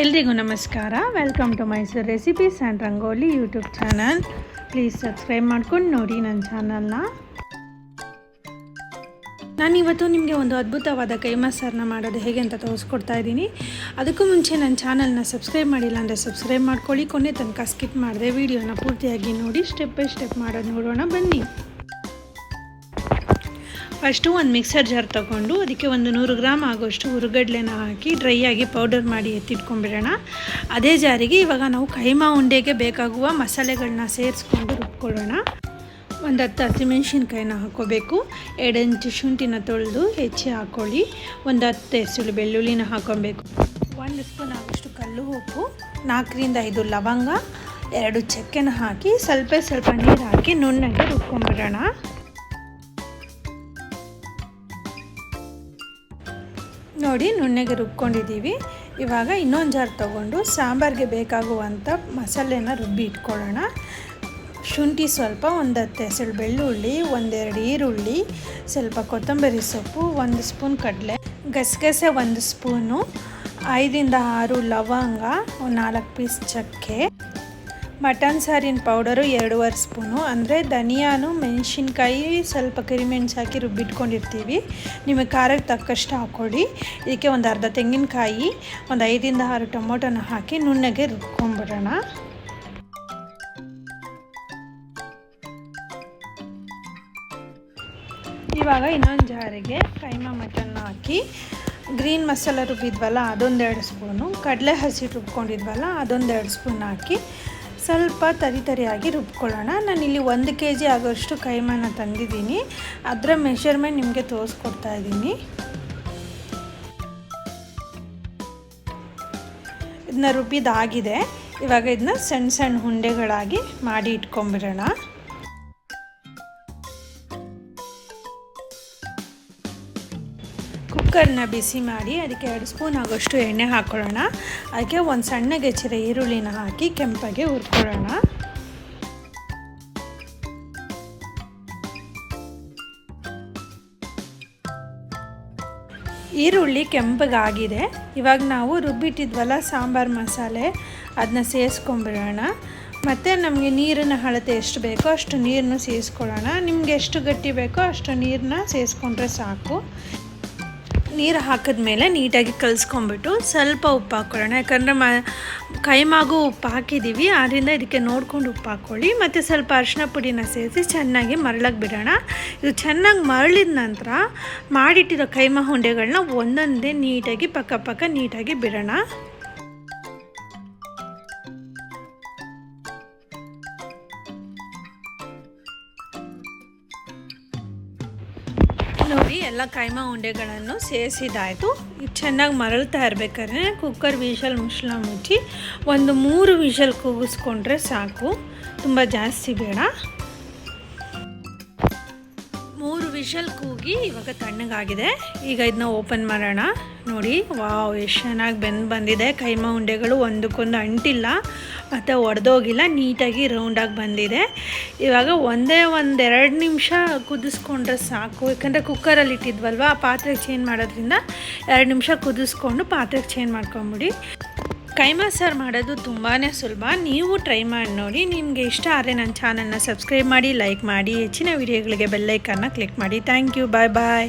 ಎಲ್ರಿಗೂ ನಮಸ್ಕಾರ. Welcome to Mysuru recipes and rangoli YouTube channel please subscribe ಮಾಡ್ಕೊಂಡು ನೋಡಿ ನನ್ನ ಚಾನಲ್ನ ನಾನಿವತ್ತು ನಿಮಗೆ ಒಂದು ಅದ್ಭುತವಾದ ಕೈ ಮಸಾರನ್ನ ಮಾಡೋದು ಹೇಗೆ ಅಂತ ತೋರಿಸ್ಕೊಡ್ತಾ ಇದ್ದೀನಿ. ಅದಕ್ಕೂ ಮುಂಚೆ ನನ್ನ ಚಾನಲ್ನ ಸಬ್ಸ್ಕ್ರೈಬ್ ಮಾಡಿಲ್ಲ ಅಂದರೆ ಸಬ್ಸ್ಕ್ರೈಬ್ ಮಾಡ್ಕೊಳ್ಳಿ. ಕೊನೆ ತನಕ ಸ್ಕಿಪ್ ಮಾಡಿದೆ ವೀಡಿಯೋನ ಪೂರ್ತಿಯಾಗಿ ನೋಡಿ. ಸ್ಟೆಪ್ ಬೈ ಸ್ಟೆಪ್ ಮಾಡೋದು ನೋಡೋಣ ಬನ್ನಿ. ಫಸ್ಟು ಒಂದು ಮಿಕ್ಸರ್ ಜಾರ್ ತಗೊಂಡು ಅದಕ್ಕೆ ಒಂದು ನೂರು ಗ್ರಾಮ್ ಆಗೋಷ್ಟು ಹುರುಗಡ್ಲೆನ ಹಾಕಿ ಡ್ರೈ ಆಗಿ ಪೌಡರ್ ಮಾಡಿ ಎತ್ತಿಟ್ಕೊಂಡ್ಬಿಡೋಣ. ಅದೇ ಜಾರಿಗೆ ಇವಾಗ ನಾವು ಕೈಮಾ ಉಂಡೆಗೆ ಬೇಕಾಗುವ ಮಸಾಲೆಗಳನ್ನ ಸೇರಿಸ್ಕೊಂಡು ರುಬ್ಕೊಳ್ಳೋಣ. ಒಂದು ಹತ್ತು ಹಸಿಮೆಣ್ಸಿನ್ಕಾಯಿನ ಹಾಕ್ಕೋಬೇಕು ಇಂಚು ಶುಂಠಿನ ತೊಳೆದು ಹೆಚ್ಚಿ ಹಾಕ್ಕೊಳ್ಳಿ ಒಂದು ಹತ್ತು ಹೆಸರು ಬೆಳ್ಳುಳ್ಳಿನ ಹಾಕ್ಕೊಬೇಕು ಒಂದು ಸ್ಪೂನ್ ಆಗೋಷ್ಟು ಕಲ್ಲು ಉಪ್ಪು, ನಾಲ್ಕರಿಂದ ಐದು ಲವಂಗ, ಎರಡು ಚಕ್ಕೆನ ಹಾಕಿ ಸ್ವಲ್ಪ ಸ್ವಲ್ಪ ನೀರು ಹಾಕಿ ನುಣ್ಣಗೆ ರುಬ್ಕೊಂಬಿಡೋಣ ನೋಡಿ ನುಣ್ಣೆಗೆ ರುಬ್ಕೊಂಡಿದ್ದೀವಿ. ಇವಾಗ ಇನ್ನೊಂದು ಜಾರ್ ತೊಗೊಂಡು ಸಾಂಬಾರಿಗೆ ಬೇಕಾಗುವಂಥ ಮಸಾಲೆನ ರುಬ್ಬಿ ಇಟ್ಕೊಳ್ಳೋಣ. ಶುಂಠಿ ಸ್ವಲ್ಪ ಒಂದು ಹತ್ತು ಹೆಸರು ಬೆಳ್ಳುಳ್ಳಿ, ಒಂದೆರಡು ಈರುಳ್ಳಿ, ಸ್ವಲ್ಪ ಕೊತ್ತಂಬರಿ ಸೊಪ್ಪು, ಒಂದು ಸ್ಪೂನ್ ಕಡಲೆ, ಗಸಗಸೆ ಒಂದು ಸ್ಪೂನು ಐದರಿಂದ ಆರು ಲವಂಗ, ನಾಲ್ಕು ಪೀಸ್ ಚಕ್ಕೆ. ಮಟನ್ ಸಾರಿನ ಪೌಡರು ಎರಡೂವರೆ ಸ್ಪೂನು, ಅಂದರೆ ಧನಿಯಾನು, ಮೆಣಸಿನ್ಕಾಯಿ ಸ್ವಲ್ಪ ಕರಿಮೆಣ್ಸು ಹಾಕಿ ರುಬ್ಬಿಟ್ಕೊಂಡಿರ್ತೀವಿ. ನಿಮಗೆ ಖಾರಕ್ಕೆ ತಕ್ಕಷ್ಟು ಹಾಕ್ಕೊಡಿ ಇದಕ್ಕೆ ಒಂದು ಅರ್ಧ ತೆಂಗಿನಕಾಯಿ, ಒಂದು ಐದಿಂದ ಆರು ಟೊಮೊಟೊನ ಹಾಕಿ ನುಣ್ಣಗೆ ರುಬ್ಕೊಂಬಿಡೋಣ ಇವಾಗ ಇನ್ನೊಂದು ಜಾರಿಗೆ ಕೈಮಾ ಮಟನ್ ಹಾಕಿ, ಗ್ರೀನ್ ಮಸಾಲ ರುಬ್ಬಿದ್ವಲ್ಲ ಅದೊಂದೆರಡು ಸ್ಪೂನು, ಕಡಲೆ ಹಸಿ ರುಬ್ಕೊಂಡಿದ್ವಲ್ಲ ಅದೊಂದೆರಡು ಸ್ಪೂನ್ ಹಾಕಿ ಸ್ವಲ್ಪ ತರಿ ತರಿಯಾಗಿ ರುಬ್ಕೊಳ್ಳೋಣ. ನಾನಿಲ್ಲಿ ಒಂದು ಕೆ ಜಿ ಆಗೋಷ್ಟು ಕೈಮಾನ ತಂದಿದ್ದೀನಿ. ಅದರ ಮೆಷರ್ಮೆಂಟ್ ನಿಮಗೆ ತೋರಿಸ್ಕೊಡ್ತಾ ಇದ್ದೀನಿ. ಇದನ್ನ ರುಬ್ಬಿದಾಗಿದೆ. ಇವಾಗ ಇದನ್ನ ಸಣ್ಣ ಸಣ್ಣ ಉಂಡೆಗಳಾಗಿ ಮಾಡಿ ಇಟ್ಕೊಂಬಿಡೋಣ. ಕುಕ್ಕರ್ನ ಬಿಸಿ ಮಾಡಿ ಅದಕ್ಕೆ ಎರಡು ಸ್ಪೂನ್ ಆಗೋಷ್ಟು ಎಣ್ಣೆ ಹಾಕ್ಕೊಳ್ಳೋಣ ಅದಕ್ಕೆ ಒಂದು ಸಣ್ಣ ಹೆಚ್ಚಿದ ಈರುಳ್ಳಿನ ಹಾಕಿ ಕೆಂಪಗೆ ಹುರ್ಕೊಳ್ಳೋಣ. ಈರುಳ್ಳಿ ಕೆಂಪಗಾಗಿದೆ ಇವಾಗ ನಾವು ರುಬ್ಬಿಟ್ಟಿದ್ವಲ್ಲ ಸಾಂಬಾರು ಮಸಾಲೆ ಅದನ್ನ ಸೇರಿಸ್ಕೊಂಬಿಡೋಣ ಮತ್ತು ನಮಗೆ ನೀರಿನ ಅಳತೆ ಎಷ್ಟು ಬೇಕೋ ಅಷ್ಟು ನೀರನ್ನು ಸೇರಿಸ್ಕೊಳ್ಳೋಣ ನಿಮ್ಗೆ ಎಷ್ಟು ಗಟ್ಟಿ ಬೇಕೋ ಅಷ್ಟು ನೀರನ್ನ ಸೇರಿಸ್ಕೊಂಡ್ರೆ ಸಾಕು. ನೀರು ಹಾಕಿದ್ಮೇಲೆ ನೀಟಾಗಿ ಕಲಿಸ್ಕೊಂಬಿಟ್ಟು ಸ್ವಲ್ಪ ಉಪ್ಪು ಹಾಕ್ಕೊಳ್ಳೋಣ ಯಾಕಂದರೆ ಮ, ಕೈಮಾಗೂ ಉಪ್ಪು ಹಾಕಿದ್ದೀವಿ ಆದ್ದರಿಂದ ಇದಕ್ಕೆ ನೋಡ್ಕೊಂಡು ಉಪ್ಪು ಹಾಕ್ಕೊಳ್ಳಿ ಮತ್ತು ಸ್ವಲ್ಪ ಅರಿಶಿನ ಪುಡಿನ ಸೇರಿಸಿ ಚೆನ್ನಾಗಿ ಮರಳಕ್ಕೆ ಬಿಡೋಣ. ಇದು ಚೆನ್ನಾಗಿ ಮರಳಿದ ನಂತರ ಮಾಡಿಟ್ಟಿರೋ ಕೈಮಾ ಉಂಡೆಗಳನ್ನ ಒಂದೊಂದೇ ನೀಟಾಗಿ ಪಕ್ಕ ಪಕ್ಕ ನೀಟಾಗಿ ಬಿಡೋಣ. ನೋಡಿ ಎಲ್ಲ ಕೈಮಾ ಉಂಡೆಗಳನ್ನು ಸೇರಿಸಿದಾಯಿತು ಚೆನ್ನಾಗಿ ಮರಳ್ತಾ ಇರಬೇಕಾದ್ರೆ ಕುಕ್ಕರ್ ವಿಷಲ್ ಮುಚ್ಚಳ ಮುಚ್ಚಿ ಒಂದು ಮೂರು ವಿಷಲ್ ಕೂಗಿಸ್ಕೊಂಡ್ರೆ ಸಾಕು. ತುಂಬ ಜಾಸ್ತಿ ಬೇಡ. ವಿಷಲ್ ಕೂಗಿ ಇವಾಗ ತಣ್ಣಗಾಗಿದೆ. ಈಗ ಇದನ್ನ ಓಪನ್ ಮಾಡೋಣ. ನೋಡಿ, ವಾವ್, ಎಷ್ಟು ಚೆನ್ನಾಗಿ ಬೆಂದು ಬಂದಿದೆ. ಕೈಮಾ ಉಂಡೆಗಳು ಒಂದಕ್ಕೊಂದು ಅಂಟಿಲ್ಲ, ಮತ್ತು ಒಡೆದೋಗಿಲ್ಲ, ನೀಟಾಗಿ ರೌಂಡಾಗಿ ಬಂದಿದೆ. ಇವಾಗ ಒಂದೇ ಒಂದೆರಡು ನಿಮಿಷ ಕುದಿಸ್ಕೊಂಡ್ರೆ ಸಾಕು. ಯಾಕಂದರೆ ಕುಕ್ಕರಲ್ಲಿ ಇಟ್ಟಿದ್ವಲ್ವ, ಆ ಪಾತ್ರೆಗೆ ಚೇಂಜ್ ಮಾಡೋದ್ರಿಂದ ಎರಡು ನಿಮಿಷ ಕುದಿಸ್ಕೊಂಡು ಪಾತ್ರೆಗೆ ಚೇಂಜ್ ಮಾಡ್ಕೊಂಬಿಡಿ. ಕೈಮಾ ಸಾರು ಮಾಡೋದು ತುಂಬಾ ಸುಲಭ. ನೀವು ಟ್ರೈ ಮಾಡಿ ನೋಡಿ, ನಿಮಗೆ ಇಷ್ಟ ಆದರೆ ನನ್ನ ಚಾನಲ್ನ ಸಬ್ಸ್ಕ್ರೈಬ್ ಮಾಡಿ ಲೈಕ್ ಮಾಡಿ, ಹೆಚ್ಚಿನ ವಿಡಿಯೋಗಳಿಗೆ ಬೆಲ್ಲೈಕನ್ನ ಕ್ಲಿಕ್ ಮಾಡಿ. Thank you bye bye